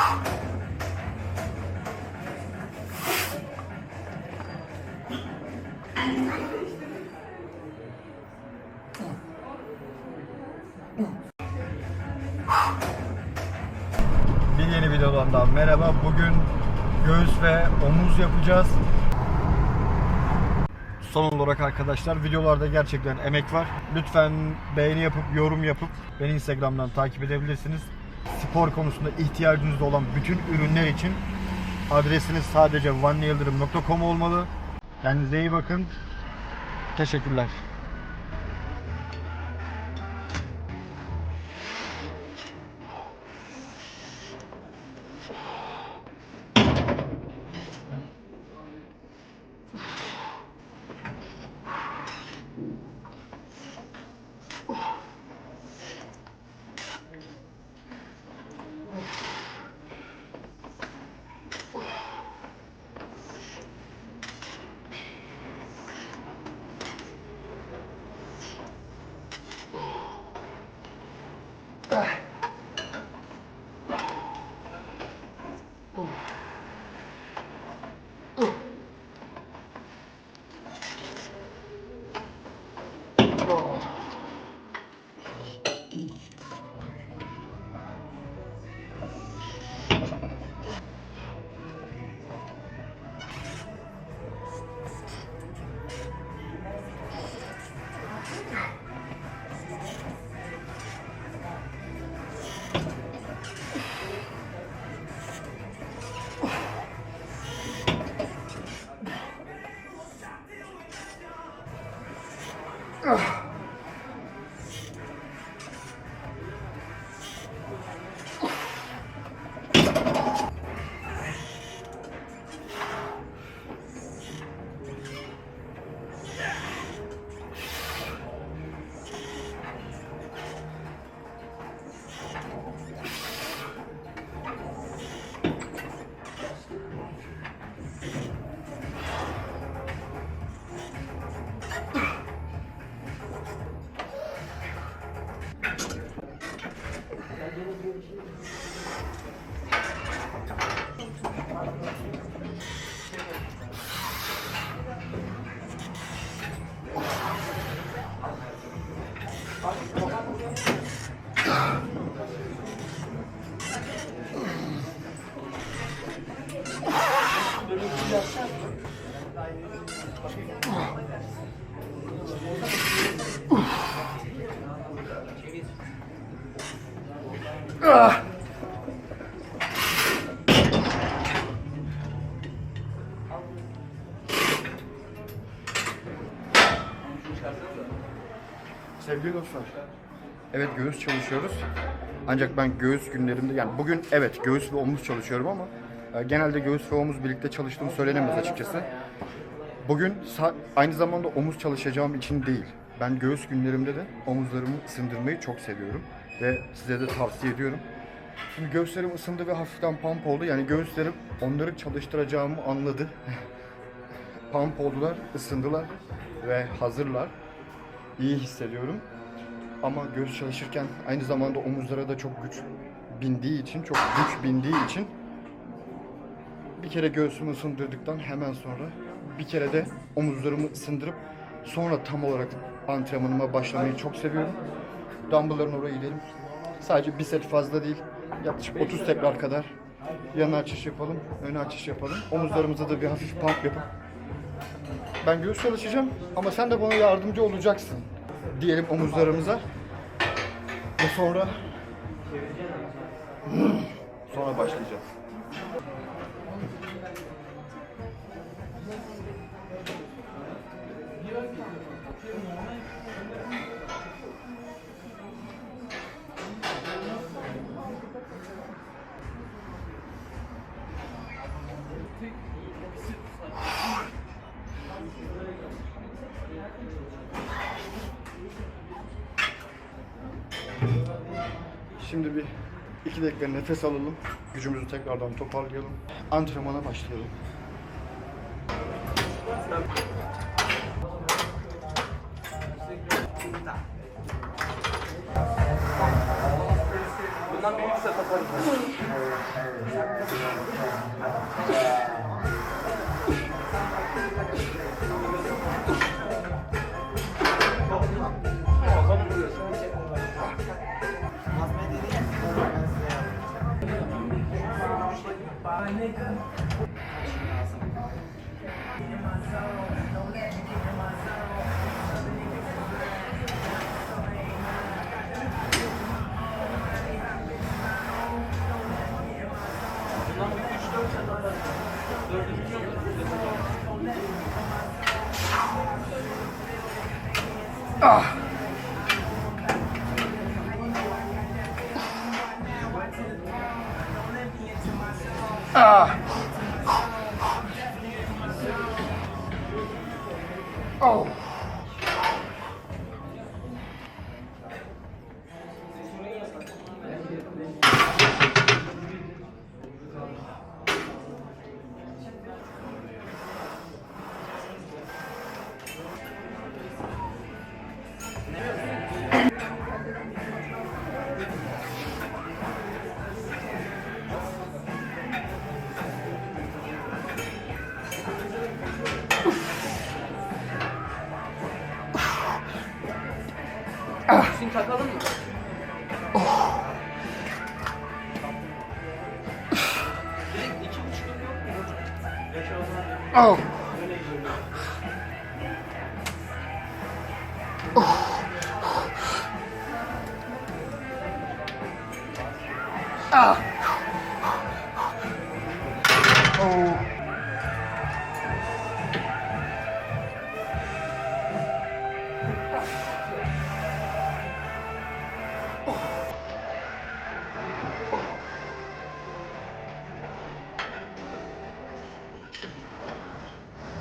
Bir yeni videodan merhaba. Bugün göğüs ve omuz yapacağız. Son olarak arkadaşlar videolarda gerçekten emek var. Lütfen beğeni yapıp yorum yapıp beni Instagram'dan takip edebilirsiniz. Spor konusunda ihtiyacınız olan bütün ürünler için adresiniz sadece vanniyıldırım.com olmalı. Kendinize iyi bakın. Teşekkürler. Sevgili dostlar, evet göğüs çalışıyoruz. Ancak ben göğüs günlerimde, yani bugün evet göğüs ve omuz çalışıyorum ama e, genelde göğüs ve omuz birlikte çalıştığım söylenemez açıkçası. Bugün aynı zamanda omuz çalışacağım için değil. Ben göğüs günlerimde de omuzlarımı ısındırmayı çok seviyorum ve size de tavsiye ediyorum. Şimdi göğüslerim ısındı ve hafiften pump oldu. Yani göğüslerim onları çalıştıracağımı anladı. pump oldular, ısındılar ve hazırlar iyi hissediyorum. Ama göğüs çalışırken aynı zamanda omuzlara da çok güç bindiği için, çok güç bindiği için bir kere göğsümü ısındırdıktan hemen sonra bir kere de omuzlarımı ısındırıp sonra tam olarak antrenmanıma başlamayı çok seviyorum. Dumbbell'ların oraya gidelim. Sadece bir set fazla değil. Yaklaşık 30 tekrar kadar yan açış yapalım, ön açış yapalım. Omuzlarımıza da bir hafif pump yapıp ben göğüs çalışacağım ama sen de bana yardımcı olacaksın diyelim omuzlarımıza ve sonra sonra başlayacağız. Şimdi bir iki dakika nefes alalım. Gücümüzü tekrardan toparlayalım. Antrenmana başlayalım. 아. Hocam? Yaşa o zaman. Oh.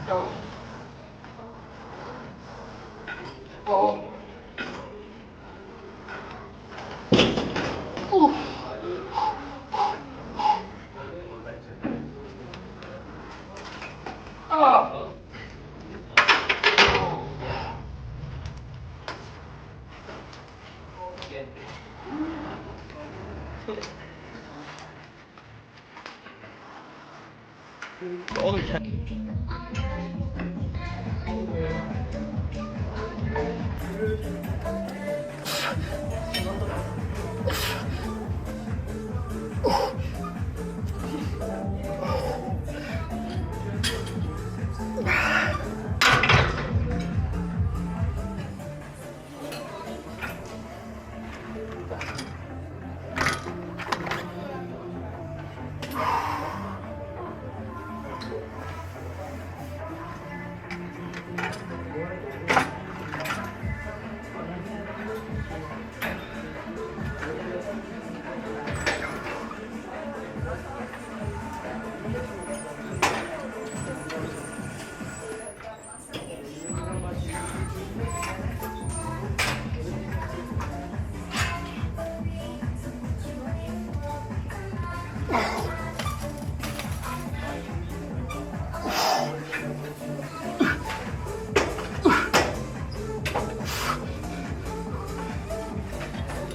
そ。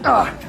Ah.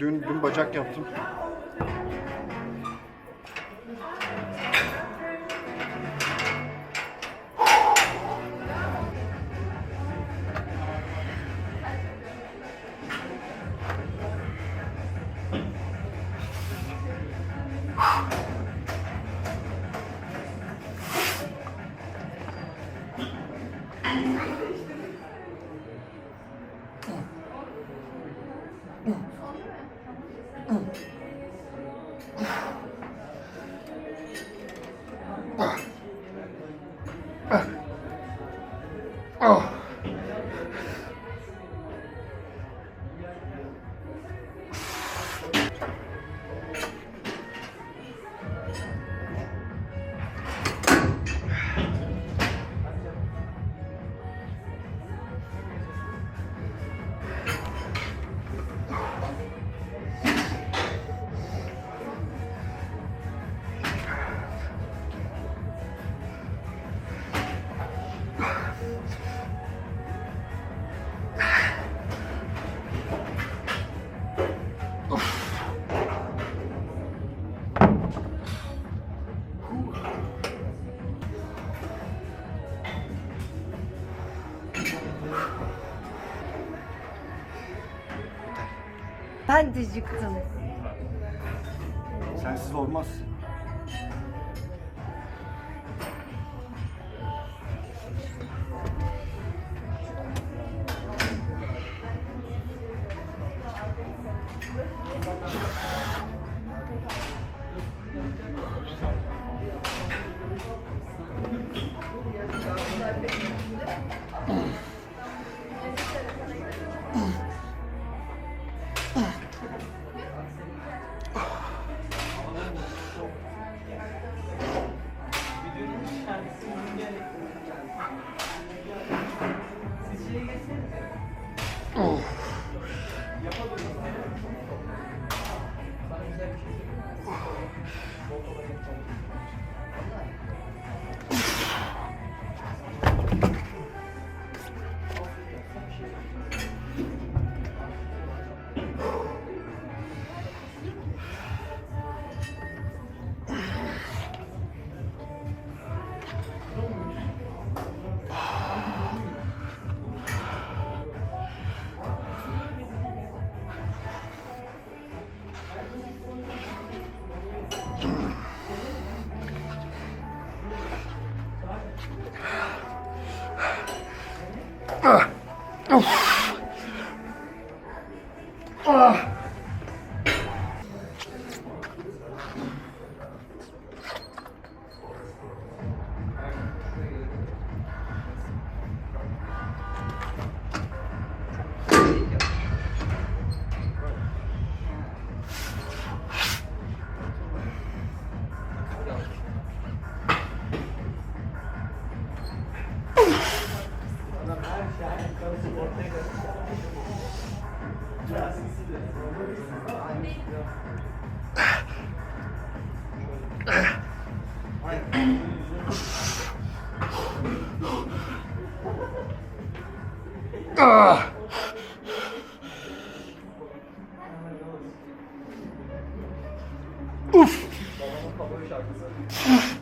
Dün, dün bacak yaptım. Acıktım. Sensiz olmaz. 嗯。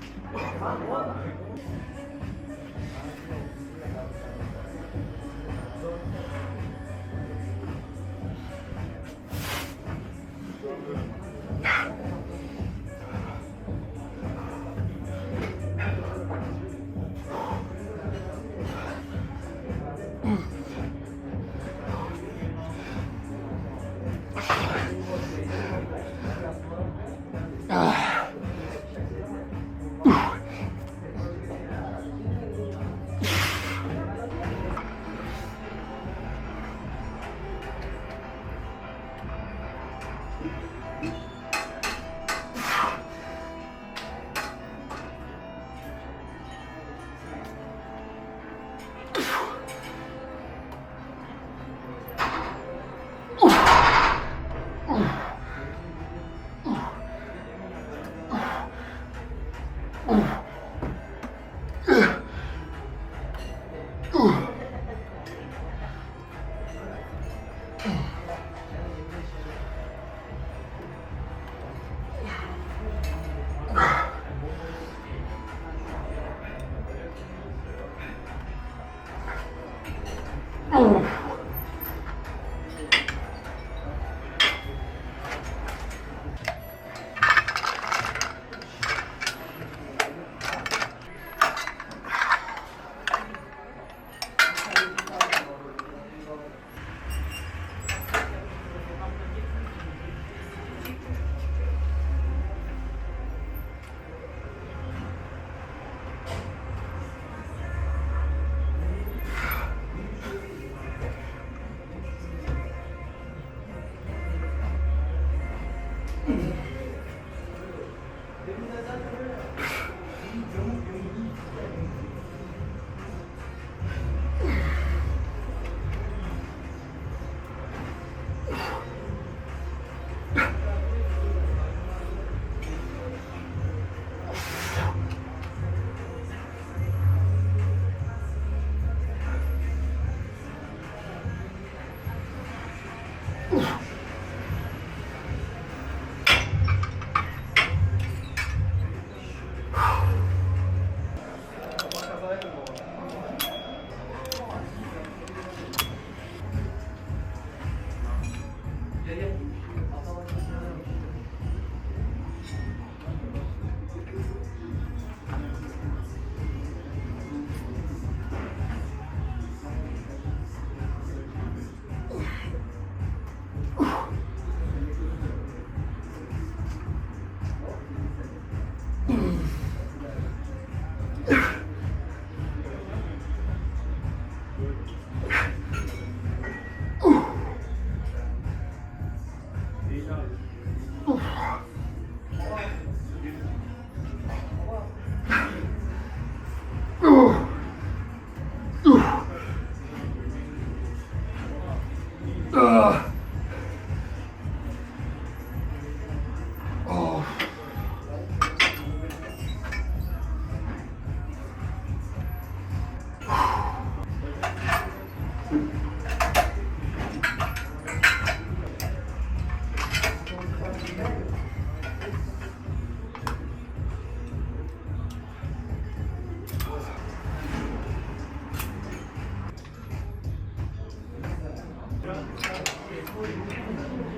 どうぞ。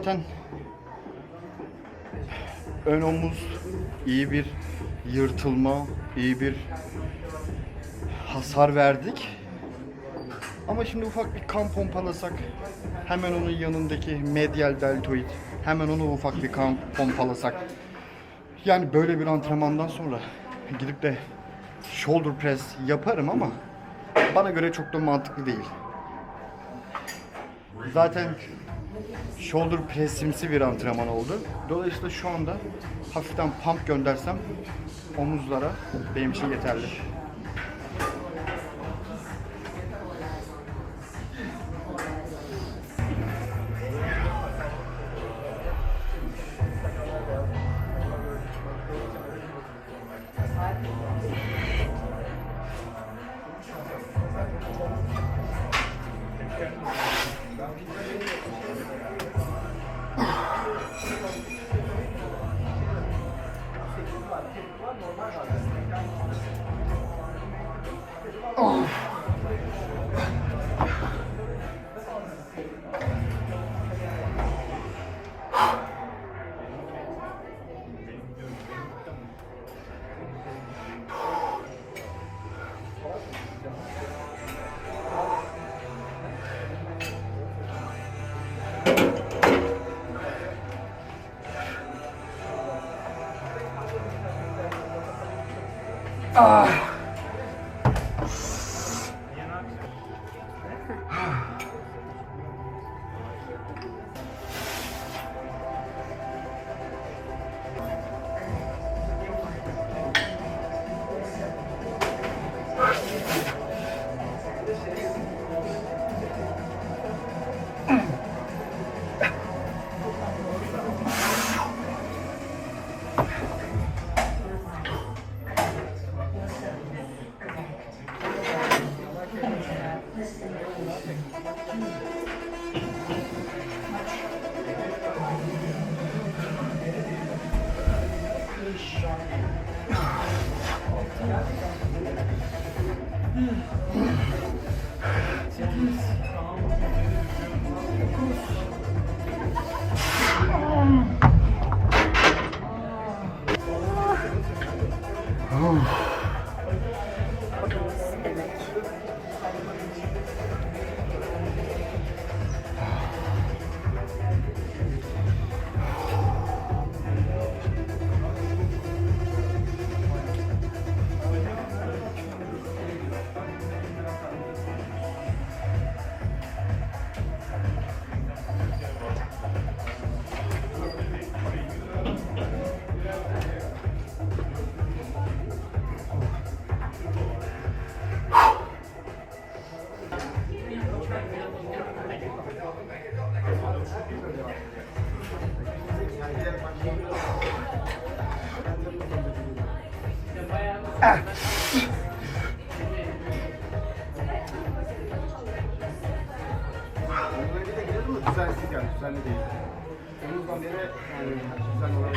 Zaten ön omuz iyi bir yırtılma, iyi bir hasar verdik. Ama şimdi ufak bir kan pompalasak hemen onun yanındaki medial deltoid hemen onu ufak bir kan pompalasak yani böyle bir antrenmandan sonra gidip de shoulder press yaparım ama bana göre çok da mantıklı değil. Zaten shoulder press'imsi bir antrenman oldu. Dolayısıyla şu anda hafiften pump göndersem omuzlara benim için yeterli. Düzensiz yani, düzenli değil. Temmuz'dan beri yani düzenli olarak.